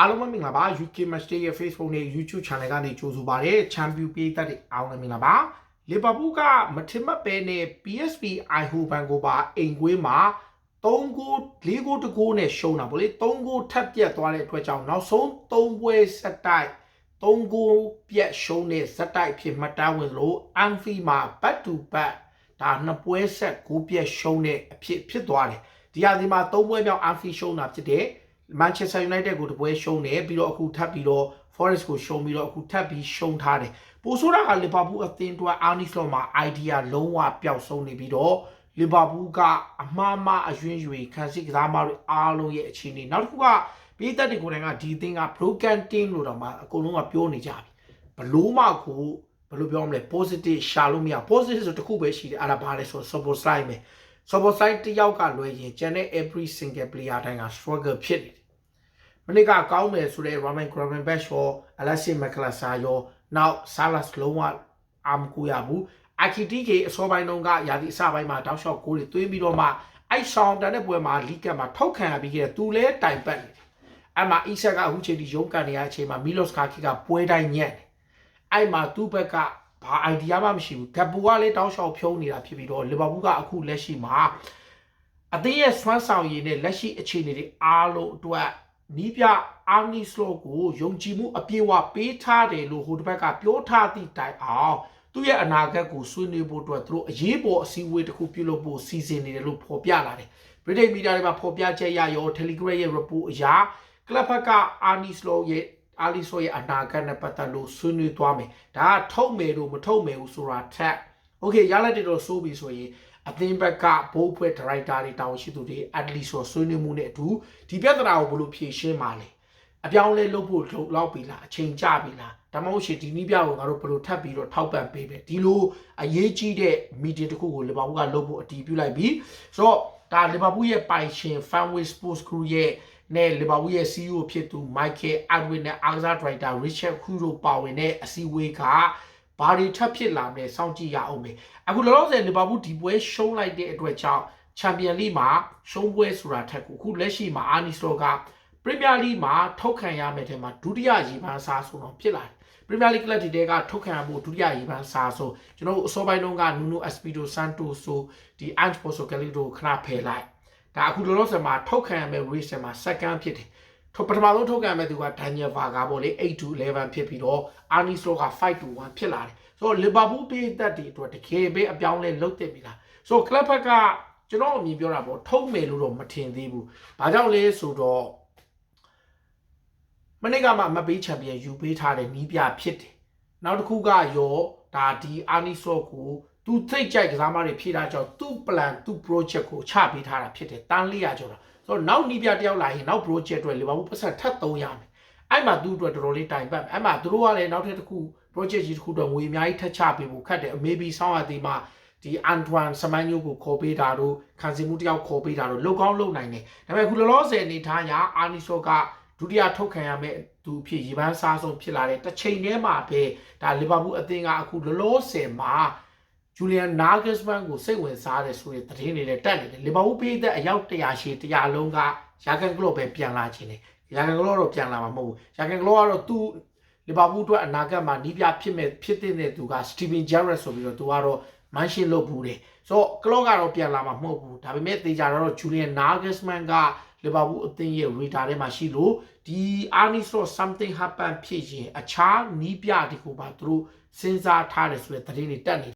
အားလုံးပဲမင်္ဂလာပါ UK Match Day ရဲ့ Facebook နဲ့ YouTube Channel ကနေကြိုဆိုပါရစေ။ Champion ပြည်သက်တွေအားလုံးပဲမင်္ဂလာပါ။ Liverpool ကမထင်မှတ်ပဲနဲ့ PSV Eindhoven ကိုပါအိမ်ကွေးမှာ3ဂိုး4ဂိုးတဂိုးနဲ့ရှုံးတာပေါ့လေ3ဂိုးထပ်ပြတ်သွားတဲ့အတွက်ကြောင့်နောက်ဆုံး3ပွဲဆက်တိုက်3ဂိုးပြတ်ရှုံးတဲ့ဇက်တိုက်ဖြစ်မှတ်တမ်းဝင်လို့ Anfield မှာ back to back ဒါနှစ်ပွဲဆက်ဂိုးပြတ်ရှုံးတဲ့အဖြစ်ဖြစ်သွားတယ်။ဒီဟာဒီမှာ3ပွဲမြောက် Anfield ရှုံးတာဖြစ်တဲ့ Manchester United ကိုတပွဲရှုံးတယ်ပြီးတော့အခုထပ်ပြီးတော့ Forest ကိုရှုံးပြီးတော့အခုထပ်ပြီးရှုံးထားတယ်ပိုဆိုးတာက Liverpool အသင်းအတွက် Arne Slot မှာ idea လုံးဝပျောက်ဆုံးနေပြီးတော့ Liverpool ကအမှားမှားအယွင်းရွေခံစစ်ကစားမတွေအားလုံးရဲ့အခြေအနေနောက်တစ်ခုကပြည်သက်တွေကိုယ်တိုင်ကဒီအသင်းက broken team လို့တော့မှအကုန်လုံးကပြောနေကြပြီဘလို့မှကိုဘယ်လိုပြောမလဲ positive ရှာလို့မရ positive ဆိုတစ်ခုပဲရှိတယ်အဲ့ဒါဘာလဲဆို support side ပဲ support side တယောက်ကလွယ်ရင်ကျန်တဲ့ every single player တိုင်းက struggle ဖြစ်နေတယ် မနေ့ကကောင်းတယ်ဆိုတဲ့ Roman Gravenberch ရော Alexis McAllister ရောနောက် Salas လုံးဝအာမကူရဘူး IKTK အစောပိုင်းတုန်းကရာသီအစပိုင်းမှာတောက်လျှောက်ကိုတွေသွင်းပြီးတော့မှအဲ့ဆောင်တန်တဲ့ပွဲမှာလီကတ်မှာထောက်ခံရပြီးခဲ့သူလဲတိုင်ပတ်နေတယ်အဲ့မှာအီဆက်ကအခုချိန်ဒီရုံးကန်နေရအချိန်မှာမီလော့စ်ကာကီကပွဲတိုင်းညက်တယ်အဲ့မှာသူ့ဘက်ကဘာ idea မှမရှိဘူးဂက်ပူကလည်းတောက်လျှောက်ဖြုံးနေတာဖြစ်ပြီးတော့လီဗာပူးကအခုလက်ရှိမှာအသင်းရဲ့စွမ်းဆောင်ရည်နဲ့လက်ရှိအခြေအနေတွေအားလုံးအတွက် နီးပြအာနီစလောကိုယုံကြည်မှုအပြည့်အဝပေးထားတယ်လို့ဟိုတစ်ဘက်ကပြောထားသည့်တိုင်အောင်သူ့ရဲ့အနာဂတ်ကိုဆွေးနွေးဖို့အတွက်သူတို့အရေးပေါ်အစည်းအဝေးတစ်ခုပြုလုပ်ဖို့စီစဉ်နေတယ်လို့ဖော်ပြလာတယ်။ British Media တွေမှာဖော်ပြချက်ရရော Telegram ရဲ့ report အရကလပ်ဘက်ကအာနီစလောရဲ့အာလီဆိုရဲ့အနာဂတ်နဲ့ပတ်သက်လို့ဆွေးနွေးသွားမယ်။ဒါကထုတ်မယ်လို့မထုတ်မယ်ဘူးဆိုတာထက် Okay ရလက်တွေတော့စိုးပြီဆိုရင် အသင်းဘက်ကဘိုးဖွဲ့ဒရိုက်တာတွေတာဝန်ရှိသူတွေ at least ဆိုဆွေးနွေးမှုနဲ့အတူဒီပြဿနာကိုဘယ်လိုဖြေရှင်းမှာလဲအပြောင်းလဲလုပ်ဖို့လောက်ပြီလားအချိန်ကြပြီလားဒါမှမဟုတ်ရှင်ဒီနည်းပြကိုငါတို့ဘယ်လိုထပ်ပြီးတော့ထောက်ပံ့ပေးမယ်ဒီလိုအရေးကြီးတဲ့ meeting တစ်ခုကိုလီဗာပူးကလုပ်ဖို့အတည်ပြုလိုက်ပြီဆိုတော့ဒါလီဗာပူးရဲ့ပိုင်ရှင် Fanway Sports Group ရဲ့နဲ့လီဗာပူးရဲ့ CEO ဖြစ်သူ Michael Edwin နဲ့အားကစားဒရိုက်တာ Richard Kuro ပါဝင်တဲ့အစည်းအဝေးက ဘာတွေထပ်ဖြစ်လာမလဲစောင့်ကြည့်ရအောင်မယ်အခုလောလောဆယ်လီဗာပူးဒီပွဲရှုံးလိုက်တဲ့အတွက်ကြောင့်ချန်ပီယံလိမှာရှုံးပွဲဆိုတာထက်ကိုအခုလက်ရှိမှာအာနီစလောကပရီးမီးယားလိမှာထုတ်ခံရမယ်တဲ့မှာဒုတိယရေပန်းစားဆိုတော့ဖြစ်လာတယ်ပရီးမီးယားလိကလပ်တီတဲကထုတ်ခံရမှုဒုတိယရေပန်းစားဆိုကျွန်တော်တို့အစောပိုင်းတုန်းကနူနိုအက်စပီတိုဆန်တိုဆိုဒီအန်ချ်ပိုဆိုကလီတိုခဏဖယ်လိုက်ဒါအခုလောလောဆယ်မှာထုတ်ခံရမယ် race မှာ second ဖြစ်တယ်ထို ပထမဆုံးထုတ်ကန်မဲ့သူကဒန်နီယယ်ဗာဂါပေါ့လေ8 to 11ဖြစ်ပြီးတော့အာနီစလိုက5 to 1ဖြစ်လာတယ်ဆိုတော့လီဗာပူးပေးသက်တွေအတွက်တကယ်ပဲအပြောင်းလဲလုပ်တင်ပြီလားဆိုတော့ကလပ်ဘက်ကကျွန်တော်အမြင်ပြောတာပေါ့ထုံးမယ်လို့တော့မထင်သေးဘူးဘာကြောင့်လဲဆိုတော့မနေ့ကမှမပေးချန်ပီယံယူပေးထားတဲ့နီးပြဖြစ်တယ်နောက်တစ်ခုကရောဒါဒီအာနီဆိုကိုသူသိကြိုက်ကစားမတွေဖြည့်တာကြောင့်သူ့ plan သူ့ project ကိုချပေးထားတာဖြစ်တယ်တန်း400ကျော်တာဆို တော့နောက်နီးပြတယောက်လာရင်နောက် project အတွက်လီဗာပူးပတ်ဆက်ထပ်300ရမယ်အဲ့မှာသူ့အတွက်တော်တော်လေးတိုင်ပတ်အဲ့မှာသူတို့ကလည်းနောက်ထပ်တစ်ခု project ကြီးတစ်ခုတော့ငွေအများကြီးထပ်ချပေးဖို့ခက်တယ် maybe ဆောင်းရသေးမှဒီအန်တွမ်စမန်ညိုကိုခေါ်ပေးတာတို့ခံစီမှုတယောက်ခေါ်ပေးတာတို့လောက်ကောင်းလောက်နိုင်တယ်ဒါပေမဲ့ခုလောလောဆယ်အနေထားညာအာနီဆိုကဒုတိယထုတ်ခံရမဲ့သူဖြစ်ရေပန်းစားဆုံးဖြစ်လာတဲ့တစ်ချိန်တည်းမှာပဲဒါလီဗာပူးအသင်းကအခုလောလောဆယ်မှာ ဂျူလီယန်နာဂက်စ်မန်ကိုစိတ်ဝင်စားတယ်ဆိုတဲ့သတင်းတွေလည်းတက်နေတယ်လီဗာပူးပေးတဲ့အယောက်100ရှည်100လုံးကရာဂန်ကလော့ပဲပြန်လာခြင်းတယ်ရာဂန်ကလော့တော့ပြန်လာမှာမဟုတ်ဘူးရာဂန်ကလော့ကတော့သူလီဗာပူးအတွက်အနာဂတ်မှာနီးပြဖြစ်မဲ့ဖြစ်တဲ့သူကစတီဗင်ဂျာရက်ဆိုပြီးတော့သူကတော့မန်ရှင်းလုပ်ဘူးတယ်ဆိုတော့ကလော့ကတော့ပြန်လာမှာမဟုတ်ဘူးဒါပေမဲ့သေချာတော့ဂျူလီယန်နာဂက်စ်မန်ကလီဗာပူးအသင်းရဲ့ radar ထဲမှာရှိလို့ဒီအာနီဆို something happen ဖြစ်ရင်အခြားနီးပြဒီကိုပါသူတို့စဉ်းစားထားတယ်ဆိုတဲ့သတင်းတွေတက်နေ